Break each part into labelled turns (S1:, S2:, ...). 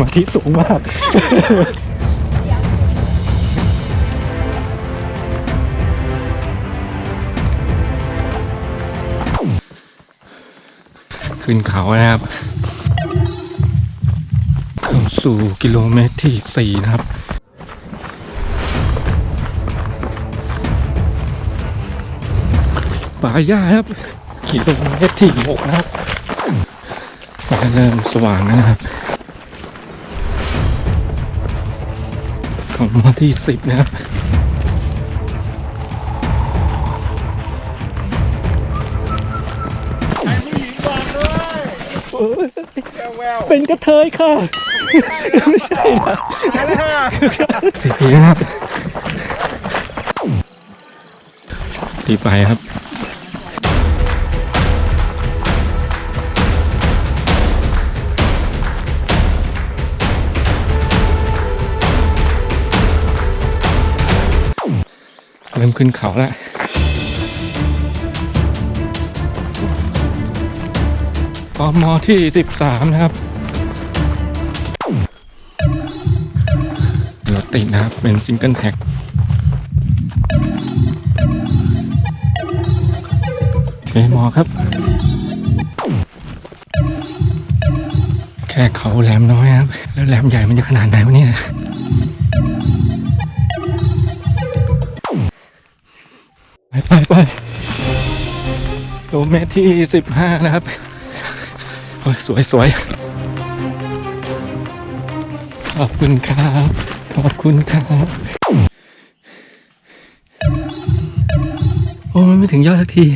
S1: มาธิสูงมาก ขึ้นเขานะครับเข้าสู่กิโลเมตรที่สี่นะครับป่าหญ้าครับกิโลเมตรที่หกนะครับเริ่มสว่างนะครับ ของมาที่สิบนะครับเป็นกระเทยค่ะ ไม่ใช่นะสิบปีนะครับรีบไปครับ ริ่มขึ้นเขาแล้วกมที่ 13 นะครับรถติดนะครับ เป็นซิงเกิลแท็กเคมอครับ แค่เขาแหลมน้อยครับ แล้วแหลมใหญ่มันจะขนาดไหนวะเนี่ย ไปไปไปโลเมตรที่ 15 นะครับ โอ้ยสวยสวยขอบคุณครับ ขอบคุณครับ โอ้ยไม่ถึงยอดสักที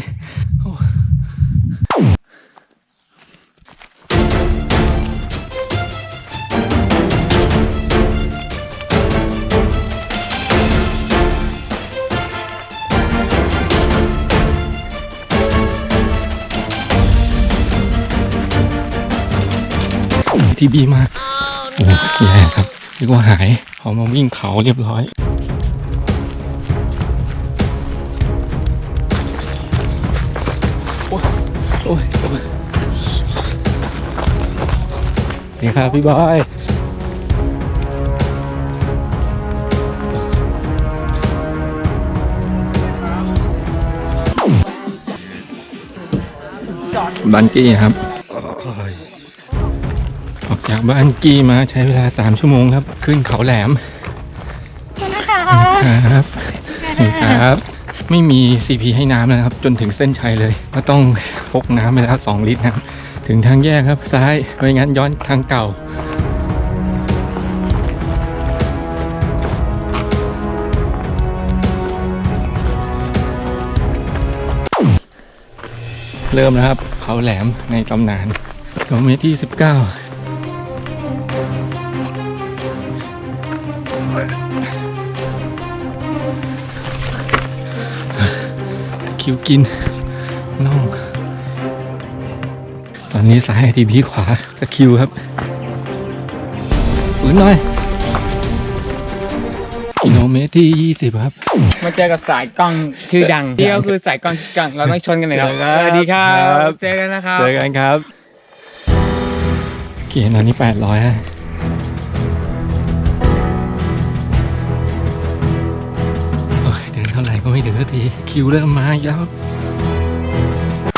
S1: ทีบีมาโอ้แย่ครับนึกว่าหายพอมาวิ่งเขาเรียบร้อยโอ้ยโอ้ยโอ้ยนี่ครับพี่บอยบันกี้ครับ จากบ้านกี้มาใช้เวลา 3 ชั่วโมงครับ ขึ้นเขาแหลม
S2: นะคะ
S1: ครับนี่ครับ ไม่มี CP ให้น้ำแล้วนะครับ จนถึงเส้นชัยเลย ก็ต้องพกน้ำไปแล้ว 2 ลิตรนะครับ ถึงทางแยกครับ ซ้ายไม่งั้นย้อนทางเก่าเริ่มแล้วครับ เขาแหลมในตำนานกิโลเมตรที่ 19 คิวกินน่อง ตอนนี้ซ้ายทีพีขวาตะคริวครับฝืนหน่อยกิโลเมตรที่ 20 ครับ
S3: มาเจอกับสายกล้องชื่อดังที่ก็คือสายกล้องชื่อดังเราต้องชนกันเลยครับ
S1: เจอกัน
S3: สวัสดีครั
S1: ครับ
S3: บเจอกันนะครับ
S1: เจอกันครับเกียร์ตอนนี้ 800ฮะ ไหร่ก็ไม่ถึงสักที คิวเริ่มมาอีกแล้วครับ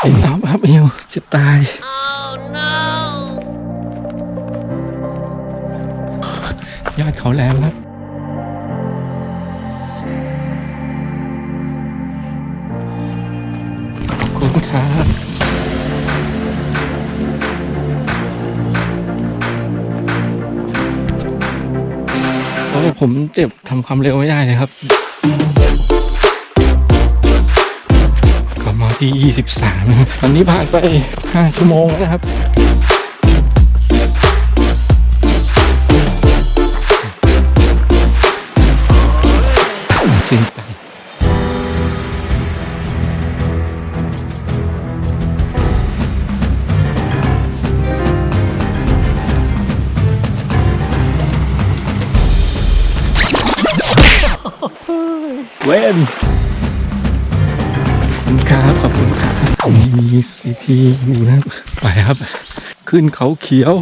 S1: เป็นท็อปอัพเอวจะตาย ยอดเขาแหลมครับขอบคุณครับโอ้ผมเจ็บทำความเร็วไม่ได้เลยครับ ที่ 23นะครันนี้ผ่านไป 5 ชั่วโมงแล้วนะครับชื่นใจเว้น ครับ ขอบคุณครับนี่มีซีพีอยู่นะไปครับ ขึ้นเขาเขียว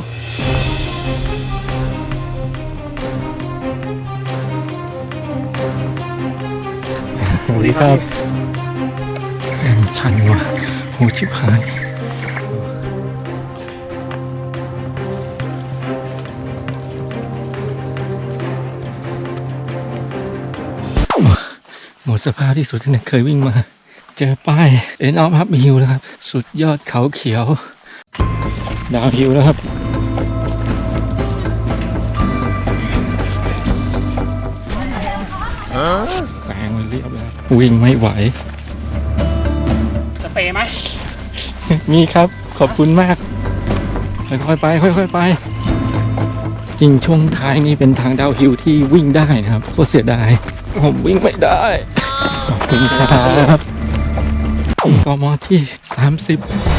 S1: สวัสดีครับแอนชันวะโหชิบหายหมดสภาพที่สุดที่เคยวิ่งมา เจอป้าย End of Up Hill แล้วครับ สุดยอดเขาเขียว ดาวฮิลแล้วครับแปลงมันเรียบแล้ววิ่งไม่ไหว
S3: สเปรย์ไหม
S1: มีครับขอบคุณมาก ค่อยๆไป ค่อยๆไป จริงช่วงท้ายนี้เป็นทางดาวฮิลที่วิ่งได้นะครับก็เสียดาย ผมวิ่งไม่ได้ ขอบคุณครับ กมที่ 30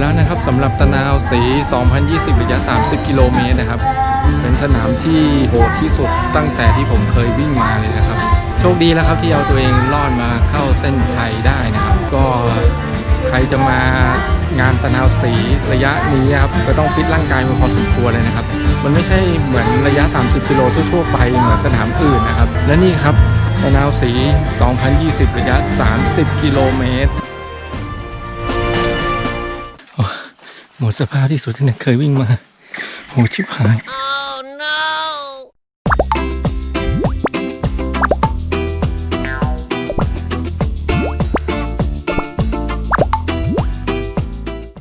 S1: แล้วนะครับสำหรับตะนาวสี 2020 ระยะ 30 กิโลเมตรนะครับ เป็นสนามที่โหดที่สุดตั้งแต่ที่ผมเคยวิ่งมาเลยนะครับ โชคดีแล้วครับที่เอาตัวเองรอดมาเข้าเส้นชัยได้นะครับ ก็ใครจะมางานตะนาวสีระยะนี้ครับก็ต้องฟิตร่างกายมาพอสมควรเลยนะครับ มันไม่ใช่เหมือนระยะ 30 กิโลทั่วๆไปเหมือนสนามอื่นนะครับ และนี่ครับตะนาวสี 2020 ระยะ 30 กิโลเมตร หมดสภาพที่สุดที่เคยวิ่งมาโหชิบหาย